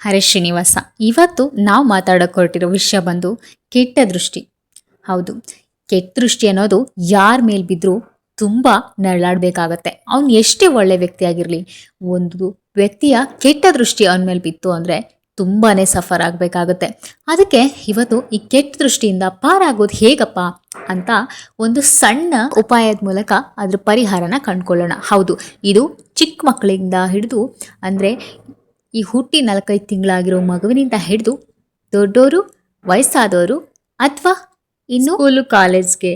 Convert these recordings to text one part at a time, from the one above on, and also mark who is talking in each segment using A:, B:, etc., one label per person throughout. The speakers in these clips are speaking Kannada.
A: ಹರೇ ಶ್ರೀನಿವಾಸ. ಇವತ್ತು ನಾವು ಮಾತಾಡೋಕೆ ಹೊರಟಿರೋ ವಿಷಯ ಬಂದು ಕೆಟ್ಟ ದೃಷ್ಟಿ. ಹೌದು, ಕೆಟ್ಟ ದೃಷ್ಟಿ ಅನ್ನೋದು ಯಾರ ಮೇಲೆ ಬಿದ್ದರೂ ತುಂಬ ನರಳಾಡಬೇಕಾಗತ್ತೆ. ಅವ್ನು ಎಷ್ಟೇ ಒಳ್ಳೆ ವ್ಯಕ್ತಿಯಾಗಿರಲಿ, ಒಂದು ವ್ಯಕ್ತಿಯ ಕೆಟ್ಟ ದೃಷ್ಟಿ ಅವನ ಮೇಲೆ ಬಿತ್ತು ಅಂದರೆ ತುಂಬಾ ಸಫರ್ ಆಗಬೇಕಾಗುತ್ತೆ. ಅದಕ್ಕೆ ಇವತ್ತು ಈ ಕೆಟ್ಟ ದೃಷ್ಟಿಯಿಂದ ಪಾರಾಗೋದು ಹೇಗಪ್ಪ ಅಂತ ಒಂದು ಸಣ್ಣ ಉಪಾಯದ ಮೂಲಕ ಅದ್ರ ಪರಿಹಾರನ ಕಂಡುಕೊಳ್ಳೋಣ. ಹೌದು, ಇದು ಚಿಕ್ಕ ಮಕ್ಕಳಿಂದ ಹಿಡಿದು ಅಂದರೆ ಈ ಹುಟ್ಟಿ ನಾಲ್ಕೈದು ತಿಂಗಳಾಗಿರೋ ಮಗುವಿನಿಂದ ಹಿಡಿದು ದೊಡ್ಡೋರು ವಯಸ್ಸಾದವರು ಅಥವಾ ಇನ್ನು ಸ್ಕೂಲು ಕಾಲೇಜ್ಗೆ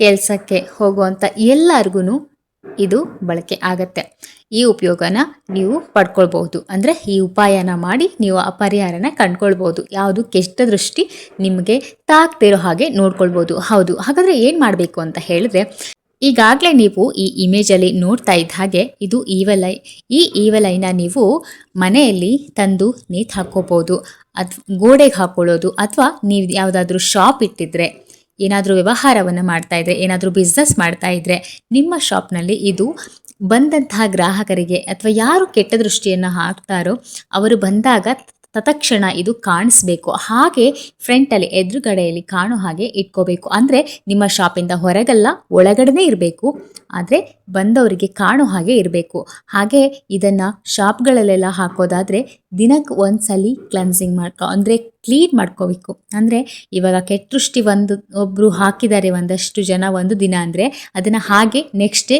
A: ಕೆಲಸಕ್ಕೆ ಹೋಗುವಂಥ ಎಲ್ಲರಿಗೂ ಇದು ಬಳಕೆ ಆಗತ್ತೆ. ಈ ಉಪಯೋಗನ ನೀವು ಪಡ್ಕೊಳ್ಬಹುದು. ಅಂದರೆ ಈ ಉಪಾಯನ ಮಾಡಿ ನೀವು ಆ ಪರಿಹಾರನ ಕಂಡ್ಕೊಳ್ಬೋದು ಯಾವುದು ಕೆಟ್ಟ ದೃಷ್ಟಿ ನಿಮಗೆ ತಾಕ್ತಿರೋ ಹಾಗೆ ನೋಡ್ಕೊಳ್ಬೋದು ಹೌದು. ಹಾಗಾದರೆ ಏನು ಮಾಡಬೇಕು ಅಂತ ಹೇಳಿದ್ರೆ ಈಗಾಗಲೇ ನೀವು ಈ ಇಮೇಜಲ್ಲಿ ನೋಡ್ತಾ ಇದ್ದ ಹಾಗೆ ಇದು ಈವಲೈ ಈ ಈವಲೈನ ನೀವು ಮನೆಯಲ್ಲಿ ತಂದು ನೇತು ಹಾಕೋಬೋದು ಅತ್ ಗೋಡೆಗೆ ಹಾಕೊಳ್ಳೋದು, ಅಥವಾ ನೀವು ಯಾವುದಾದ್ರೂ ಶಾಪ್ ಇಟ್ಟಿದ್ರೆ, ಏನಾದರೂ ವ್ಯವಹಾರವನ್ನು ಮಾಡ್ತಾ ಇದ್ರೆ, ಏನಾದರೂ ಬಿಸ್ನೆಸ್ ಮಾಡ್ತಾ ಇದ್ರೆ, ನಿಮ್ಮ ಶಾಪ್ನಲ್ಲಿ ಇದು ಬಂದಂತಹ ಗ್ರಾಹಕರಿಗೆ ಅಥವಾ ಯಾರು ಕೆಟ್ಟ ದೃಷ್ಟಿಯನ್ನು ಹಾಕ್ತಾರೋ, ಅವರು ಬಂದಾಗ ತತ್ಕ್ಷಣ ಇದು ಕಾಣಿಸ್ಬೇಕು. ಹಾಗೆ ಫ್ರಂಟಲ್ಲಿ ಎದುರುಗಡೆಯಲ್ಲಿ ಕಾಣೋ ಹಾಗೆ ಇಟ್ಕೋಬೇಕು. ಅಂದರೆ ನಿಮ್ಮ ಶಾಪಿಂದ ಹೊರಗಲ್ಲ, ಒಳಗಡೆನೇ ಇರಬೇಕು. ಆದರೆ ಬಂದವರಿಗೆ ಕಾಣೋ ಹಾಗೆ ಇರಬೇಕು. ಹಾಗೆ ಇದನ್ನು ಶಾಪ್ಗಳಲ್ಲೆಲ್ಲ ಹಾಕೋದಾದರೆ ದಿನಕ್ಕೆ ಒಂದ್ಸಲಿ ಕ್ಲೆನ್ಸಿಂಗ್ ಮಾಡ್ಕೊ, ಅಂದರೆ ಕ್ಲೀನ್ ಮಾಡ್ಕೋಬೇಕು. ಅಂದರೆ ಇವಾಗ ಕೆಟ್ಟೃಷ್ಟಿ ಒಂದು ಒಬ್ಬರು ಹಾಕಿದ್ದಾರೆ ಒಂದಷ್ಟು ಜನ ಒಂದು ದಿನ ಅಂದರೆ ಅದನ್ನು ಹಾಗೆ ನೆಕ್ಸ್ಟ್ ಡೇ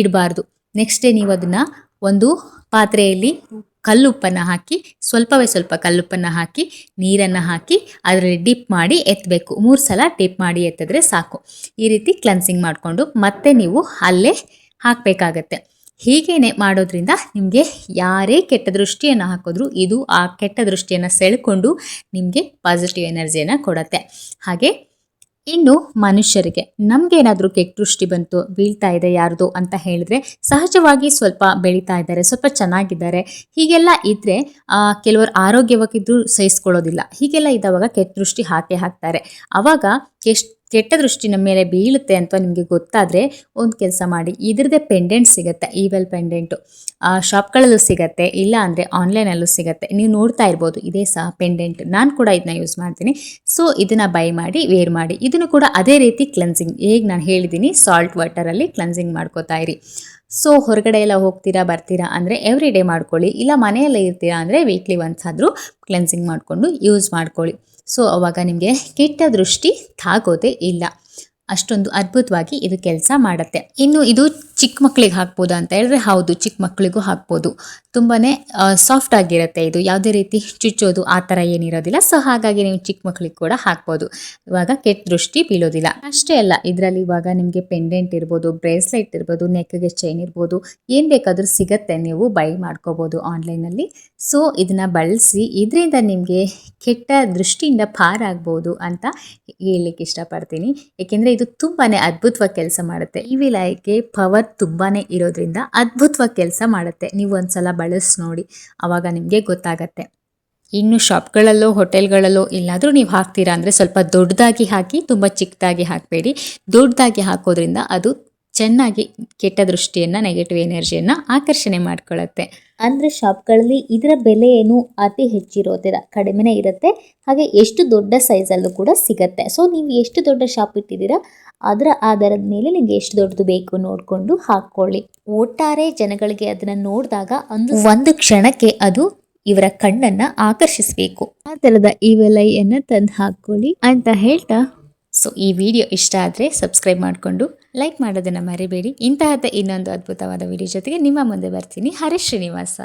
A: ಇಡಬಾರ್ದು. ನೆಕ್ಸ್ಟ್ ಡೇ ನೀವು ಅದನ್ನು ಒಂದು ಪಾತ್ರೆಯಲ್ಲಿ ಕಲ್ಲುಪ್ಪನ್ನು ಹಾಕಿ, ಸ್ವಲ್ಪವೇ ಸ್ವಲ್ಪ ಕಲ್ಲುಪ್ಪನ್ನು ಹಾಕಿ, ನೀರನ್ನು ಹಾಕಿ ಅದರಲ್ಲಿ ಡಿಪ್ ಮಾಡಿ ಎತ್ತಬೇಕು ಮೂರು ಸಲ ಡಿಪ್ ಮಾಡಿ ಎತ್ತಿದ್ರೆ ಸಾಕು. ಈ ರೀತಿ ಕ್ಲೆನ್ಸಿಂಗ್ ಮಾಡಿಕೊಂಡು ಮತ್ತೆ ನೀವು ಅಲ್ಲೇ ಹಾಕಬೇಕಾಗತ್ತೆ. ಹೀಗೇನೆ ಮಾಡೋದ್ರಿಂದ ನಿಮಗೆ ಯಾರೇ ಕೆಟ್ಟ ದೃಷ್ಟಿಯನ್ನು ಹಾಕಿದ್ರು ಇದು ಆ ಕೆಟ್ಟ ದೃಷ್ಟಿಯನ್ನು ಸೆಳ್ಕೊಂಡು ನಿಮಗೆ ಪಾಸಿಟಿವ್ ಎನರ್ಜಿಯನ್ನು ಕೊಡುತ್ತೆ. ಹಾಗೆ ಇನ್ನು ಮನುಷ್ಯರಿಗೆ ನಮಗೇನಾದರೂ ಕೆಟ್ಟ ದೃಷ್ಟಿ ಬಂತು, ಬೀಳ್ತಾ ಇದೆ ಯಾರ್ದು ಅಂತ ಹೇಳಿದ್ರೆ ಸಹಜವಾಗಿ ಸ್ವಲ್ಪ ಬೆಳೀತಾ ಇದ್ದಾರೆ, ಸ್ವಲ್ಪ ಚೆನ್ನಾಗಿದ್ದಾರೆ. ಹೀಗೆಲ್ಲ ಇದ್ದರೆ ಕೆಲವರು ಆರೋಗ್ಯವಾಗಿದ್ದು ಸಹಿಸ್ಕೊಳ್ಳೋದಿಲ್ಲ. ಹೀಗೆಲ್ಲ ಇದ್ದಾವಾಗ ಕೆಟ್ಟ ದೃಷ್ಟಿ ಹಾಕೇ ಹಾಕ್ತಾರೆ. ಆವಾಗ ಎಷ್ಟು ಕೆಟ್ಟ ದೃಷ್ಟಿ ನಮ್ಮ ಮೇಲೆ ಬೀಳುತ್ತೆ ಅಂತ ನಿಮಗೆ ಗೊತ್ತಾದರೆ ಒಂದು ಕೆಲಸ ಮಾಡಿ. ಇದ್ರದ್ದೇ ಪೆಂಡೆಂಟ್ ಸಿಗುತ್ತೆ ಈವೆಲ್ ಪೆಂಡೆಂಟು ಶಾಪ್ಗಳಲ್ಲೂ ಸಿಗುತ್ತೆ, ಇಲ್ಲ ಅಂದರೆ ಆನ್ಲೈನಲ್ಲೂ ಸಿಗುತ್ತೆ. ನೀವು ನೋಡ್ತಾ ಇರ್ಬೋದು, ಇದೇ ಸಹ ಪೆಂಡೆಂಟ್ ನಾನು ಕೂಡ ಇದನ್ನ ಯೂಸ್ ಮಾಡ್ತೀನಿ. ಸೊ ಇದನ್ನು ಬೈ ಮಾಡಿ ವೇರ್ ಮಾಡಿ. ಇದನ್ನು ಕೂಡ ಅದೇ ರೀತಿ ಕ್ಲೆನ್ಸಿಂಗ್ ಹೇಗೆ ನಾನು ಹೇಳಿದ್ದೀನಿ ಸಾಲ್ಟ್ ವಾಟರಲ್ಲಿ ಕ್ಲೆನ್ಸಿಂಗ್ ಮಾಡ್ಕೋತಾ ಇರಿ. ಸೊ ಹೊರಗಡೆ ಎಲ್ಲ ಹೋಗ್ತೀರಾ, ಬರ್ತೀರಾ ಅಂದರೆ ಎವ್ರಿ ಡೇ ಮಾಡ್ಕೊಳ್ಳಿ. ಇಲ್ಲ ಮನೆಯಲ್ಲೇ ಇರ್ತೀರಾ ಅಂದರೆ ವೀಕ್ಲಿ ಒನ್ಸ್ ಆದರೂ ಕ್ಲೆನ್ಸಿಂಗ್ ಮಾಡಿಕೊಂಡು ಯೂಸ್ ಮಾಡ್ಕೊಳ್ಳಿ. ಸೊ ಅವಾಗ ನಿಮಗೆ ಕೆಟ್ಟ ದೃಷ್ಟಿ ತಾಗೋದೇ ಇಲ್ಲ. ಅಷ್ಟೊಂದು ಅದ್ಭುತವಾಗಿ ಇದು ಕೆಲಸ ಮಾಡುತ್ತೆ. ಇನ್ನು ಇದು ಚಿಕ್ಕ ಮಕ್ಕಳಿಗೆ ಹಾಕ್ಬೋದು ಅಂತ ಹೇಳಿದ್ರೆ ಹೌದು, ಚಿಕ್ಕ ಮಕ್ಕಳಿಗೂ ಹಾಕ್ಬೋದು. ತುಂಬಾ ಸಾಫ್ಟ್ ಆಗಿರುತ್ತೆ ಇದು. ಯಾವುದೇ ರೀತಿ ಚುಚ್ಚೋದು ಆ ಥರ ಏನಿರೋದಿಲ್ಲ. ಸೊ ಹಾಗಾಗಿ ನೀವು ಚಿಕ್ಕ ಮಕ್ಕಳಿಗೆ ಕೂಡ ಹಾಕ್ಬೋದು. ಇವಾಗ ಕೆಟ್ಟ ದೃಷ್ಟಿ ಬೀಳೋದಿಲ್ಲ. ಅಷ್ಟೇ ಅಲ್ಲ, ಇದರಲ್ಲಿ ಇವಾಗ ನಿಮಗೆ ಪೆಂಡೆಂಟ್ ಇರ್ಬೋದು ಬ್ರೇಸ್ಲೆಟ್ ಇರ್ಬೋದು ನೆಕ್ಗೆ ಚೈನ್ ಇರ್ಬೋದು, ಏನು ಬೇಕಾದರೂ ಸಿಗತ್ತೆ ನೀವು ಬೈ ಮಾಡ್ಕೋಬೋದು ಆನ್ಲೈನಲ್ಲಿ ಸೊ ಇದನ್ನು ಬಳಸಿ, ಇದರಿಂದ ನಿಮಗೆ ಕೆಟ್ಟ ದೃಷ್ಟಿಯಿಂದ ಪಾರಾಗ್ಬೋದು ಅಂತ ಹೇಳಲಿಕ್ಕೆ ಇಷ್ಟಪಡ್ತೀನಿ. ಏಕೆಂದರೆ ಇದು ತುಂಬಾ ಅದ್ಭುತವಾಗಿ ಕೆಲಸ ಮಾಡುತ್ತೆ. ಈ ಲೈಕ್ಗೆ ಪವರ್ ತುಂಬಾ ಇರೋದ್ರಿಂದ ಅದ್ಭುತವಾಗಿ ಕೆಲಸ ಮಾಡುತ್ತೆ. ನೀವು ಒಂದ್ಸಲ ಬಳಸಿ ನೋಡಿ ಆವಾಗ ನಿಮಗೆ ಗೊತ್ತಾಗತ್ತೆ. ಇನ್ನು ಶಾಪ್ಗಳಲ್ಲೋ, ಹೋಟೆಲ್ಗಳಲ್ಲೋ ಇಲ್ಲಾದರೂ ನೀವು ಹಾಕ್ತೀರಾ ಅಂದರೆ ಸ್ವಲ್ಪ ದೊಡ್ಡದಾಗಿ ಹಾಕಿ, ತುಂಬ ಚಿಕ್ಕದಾಗಿ ಹಾಕಬೇಡಿ. ದೊಡ್ಡದಾಗಿ ಹಾಕೋದ್ರಿಂದ ಅದು ಚೆನ್ನಾಗಿ ಕೆಟ್ಟ ದೃಷ್ಟಿಯನ್ನು ನೆಗೆಟಿವ್ ಎನರ್ಜಿಯನ್ನು ಆಕರ್ಷಣೆ ಮಾಡ್ಕೊಳ್ಳುತ್ತೆ
B: ಅಂದರೆ ಶಾಪ್ಗಳಲ್ಲಿ ಇದರ ಬೆಲೆ ಏನು ಅತಿ ಹೆಚ್ಚಿರೋದಿಲ್ಲ ಕಡಿಮೆನೇ ಇರುತ್ತೆ. ಹಾಗೆ ಎಷ್ಟು ದೊಡ್ಡ ಸೈಜಲ್ಲೂ ಕೂಡ ಸಿಗುತ್ತೆ. ಸೊ ನೀವು ಎಷ್ಟು ದೊಡ್ಡ ಶಾಪ್ ಇಟ್ಟಿದ್ದೀರಾ ಅದರ ಆಧಾರದ ಮೇಲೆ ನಿಮಗೆ ಎಷ್ಟು ದೊಡ್ಡದು ಬೇಕು ನೋಡಿಕೊಂಡು ಹಾಕ್ಕೊಳ್ಳಿ ಒಟ್ಟಾರೆ ಜನಗಳಿಗೆ ಅದನ್ನು ನೋಡಿದಾಗ ಒಂದು ಒಂದು ಕ್ಷಣಕ್ಕೆ ಅದು ಇವರ ಕಣ್ಣನ್ನ ಆಕರ್ಷಿಸಬೇಕು. ಆ ಥರದ ಈ ಬೆಲೆಯನ್ನು ತಂದು ಹಾಕ್ಕೊಳ್ಳಿ ಅಂತ ಹೇಳ್ತಾ
A: ಸೊ ಈ ವಿಡಿಯೋ ಇಷ್ಟ ಆದರೆ ಸಬ್ಸ್ಕ್ರೈಬ್ ಮಾಡಿಕೊಂಡು ಲೈಕ್ ಮಾಡೋದನ್ನು ಮರಿಬೇಡಿ. ಇಂತಹದ್ದೇ ಇನ್ನೊಂದು ಅದ್ಭುತವಾದ ವಿಡಿಯೋ ಜೊತೆಗೆ ನಿಮ್ಮ ಮುಂದೆ ಬರ್ತೀನಿ. ಹರೀಶ್ ಶ್ರೀನಿವಾಸ.